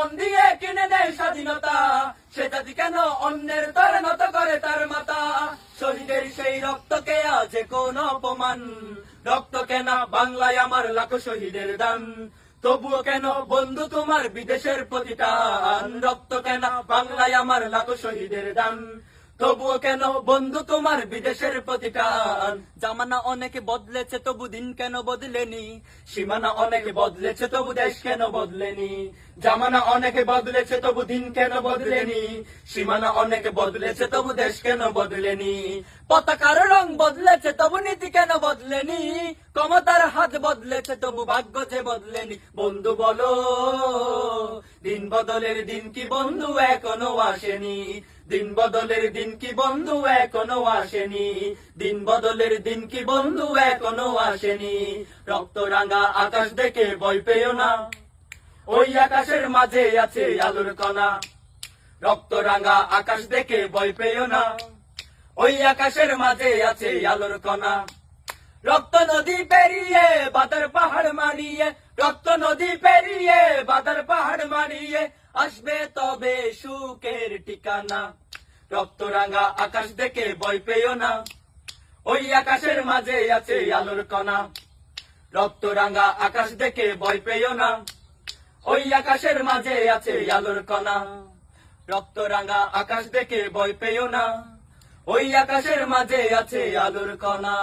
জীবন দিয়ে কিনে নেয় স্বাধীনতা সে জাতি কেন অন্যের তরে নত করে তার মাতা? শহীদের সেই রক্তকে আজ কোন অপমান। রক্ত কেনা বাংলায় আমার লাখো শহীদের দান। তবুও কেন বন্ধু তোমার বিদেশের প্রতিটা রক্ত কেনা বাংলায় আমার লাখো শহীদের দান। তবুও কেন বন্ধু তোমার বিদেশের প্রতিটান জামানা অনেক বদলেছে তবু দিন কেন বদলেনি? সীমানা অনেক বদলেছে তবু দেশ কেন বদলেনি? জামানা অনেক বদলেছে তবু দিন কেন বদলেনি? সীমানা অনেক বদলেছে তবু দেশ কেন বদলেনি? পতাকার রং বদলেছে তবু নীতি কেন বদলেনি? ক্ষমতার হাত বদলেছে তবু ভাগ্য যে বদলেনি? বন্ধু বলো দিন বদলের দিন কি বন্ধু এখনও আসেনি? দিন বদলের দিন কি বন্ধু এখনও আসেনি? দিন বদলের দিন কি বন্ধু এখনও আসেনি? রক্ত রাঙা আকাশ দেখে ভয় পেও না। ওই আকাশের মাঝে আছে আলোর কণা। রক্ত রাঙা আকাশ দেখে ভয় পেও না। ওই আকাশের মাঝে আছে আলোর কণা। রক্ত নদী পেরিয়ে বাদার পাহাড় পাহাড় মারিয়ে আসবে তবে সুখের ঠিকানা। রক্ত রাঙা আকাশ দেখে ভয় পেও না। ওই আকাশের মাঝে আছে আলোর কণা। রক্ত রাঙা আকাশ দেখে ভয় পেও না। ওই আকাশের মাঝে আছে আলোর কণা। রক্ত রাঙা আকাশ দেখে ভয় পেও না। ওই আকাশের মাঝে আছে আলোর কণা।